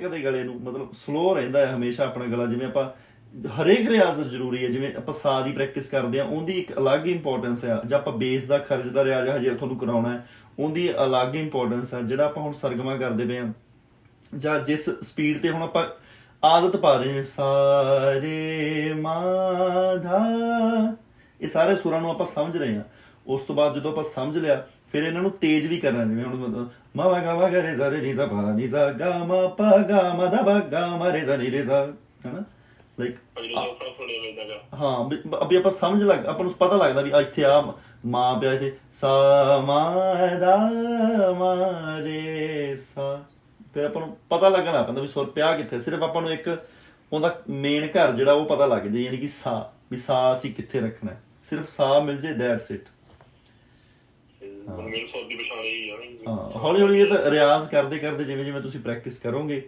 ਕਦੇ ਗਲੇ ਨੂੰ ਮਤਲਬ ਸਲੋ ਰਹਿੰਦਾ ਹੈ ਹਮੇਸ਼ਾ ਆਪਣਾ ਗਲਾ, ਜਿਵੇਂ ਆਪਾਂ ਹਰੇਕ ਰਿਆਜ਼ ਜ਼ਰੂਰੀ ਹੈ, ਜਿਵੇਂ ਆਪਾਂ ਸਾਹ ਦੀ ਪ੍ਰੈਕਟਿਸ ਕਰਦੇ ਆ ਉਹਦੀ ਇੱਕ ਅਲੱਗ ਇੰਪੋਰਟੈਂਸ ਹੈ, ਜੇ ਆਪਾਂ ਬੇਸ ਦਾ ਖਰਚ ਦਾ ਰਿਆਜ਼ ਹਜੇ ਤੁਹਾਨੂੰ ਕਰਾਉਣਾ ਹੈ, ਉਹਦੀ ਅਲੱਗ ਇੰਪੋਰਟੈਂਸ ਹੈ, ਜਿਹੜਾ ਆਪਾਂ ਹੁਣ ਸਰਗਮਾ ਕਰਦੇ ਪਏ ਆ ਜਾਂ ਜਿਸ ਸਪੀਡ ਤੇ ਹੁਣ ਆਪਾਂ ਆਦਤ ਪਾ ਰਹੇ ਹਾਂ, ਸਾਰੇ ਮਾਧਾ ਇਹ ਸਾਰੇ ਸੁਰਾਂ ਨੂੰ ਆਪਾਂ ਸਮਝ ਰਹੇ ਹਾਂ। ਉਸ ਤੋਂ ਬਾਅਦ ਜਦੋਂ ਆਪਾਂ ਸਮਝ ਲਿਆ ਫਿਰ ਇਹਨਾਂ ਨੂੰ ਤੇਜ਼ ਵੀ ਕਰਨਾ ਜਿਵੇਂ ਹੁਣ ਮਾ ਵਾ ਗਾ ਵਾ ਗਾ ਰੇ ਜ਼ਾ ਰੇ ਨੀ ਜ਼ਾ ਪਾ ਨੀ ਜ਼ਾ ਗਾ ਮਾ ਪਾ ਗਾ ਮਾ ਦਾ ਬਾ ਗਾ ਮਾ ਰੇ ਜ਼ਾ ਨੀ ਰੇ ਜ਼ਾ ਹੈਨਾ? ਲਾਈਕ ਜੋ ਹਾਂ ਅਭੀ ਆਪਾਂ ਸਮਝ ਲੱਗ ਆਪਾਂ ਨੂੰ ਪਤਾ ਲੱਗਦਾ ਵੀ ਇੱਥੇ ਆ ਮਾਂ ਪਿਆ ਇੱਥੇ। ਸਾ ਮਾ ਦਾ ਮਾ ਰੇ ਸਾ। ਫਿਰ ਆਪਾਂ ਨੂੰ ਪਤਾ ਲੱਗਣਾ ਲੱਗ ਪੈਂਦਾ ਵੀ ਸੁਰ ਪਿਆ ਕਿੱਥੇ। ਸਿਰਫ ਆਪਾਂ ਨੂੰ ਇੱਕ ਉਹਦਾ ਮੇਨ ਘਰ ਜਿਹੜਾ ਉਹ ਪਤਾ ਲੱਗ ਜਾਏ ਯਾਨੀ ਕਿ ਸਾ ਵੀ ਸਾ ਅਸੀਂ ਕਿੱਥੇ ਰੱਖਣਾ ਹੈ। ਸਿਰਫ ਸਾ ਮਿਲ ਜੇ ਦੈਟਸ ਇਟ ਸੌਦੀ ਪਛਾਣ ਆ। ਹਾਂ ਹੌਲੀ ਹੌਲੀ ਇਹ ਤਾਂ ਰਿਆਜ਼ ਕਰਦੇ ਕਰਦੇ ਜਿਵੇਂ ਜਿਵੇਂ ਤੁਸੀਂ ਪ੍ਰੈਕਟਿਸ ਕਰੋਗੇ